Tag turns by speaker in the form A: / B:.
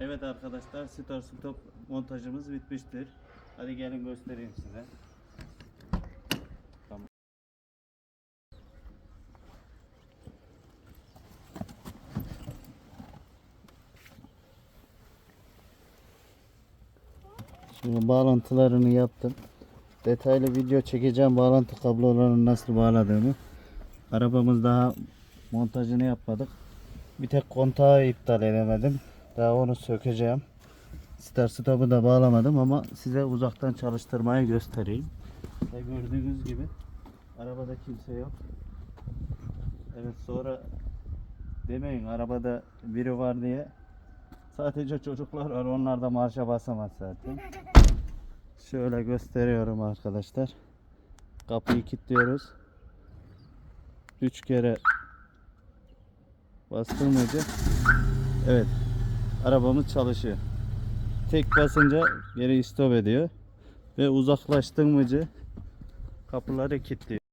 A: Evet arkadaşlar Star Stop montajımız bitmiştir. Hadi gelin göstereyim size. Şimdi bağlantılarını yaptım. Detaylı video çekeceğim bağlantı kablolarını nasıl bağladığımı. Arabamız daha montajını yapmadık. Bir tek kontağı iptal edemedim. Daha onu sökeceğim. Star stop'u da bağlamadım ama size uzaktan çalıştırmayı göstereyim. Ve gördüğünüz gibi arabada kimse yok. Evet sonra demeyin arabada biri var diye. Sadece çocuklar var onlar da marşa basamaz zaten. Şöyle gösteriyorum arkadaşlar. Kapıyı kilitliyoruz. 3 kere bastırmayınca evet arabamız çalışıyor. Tek basınca geri stop ediyor ve uzaklaştırmacı kapıları kilitliyor.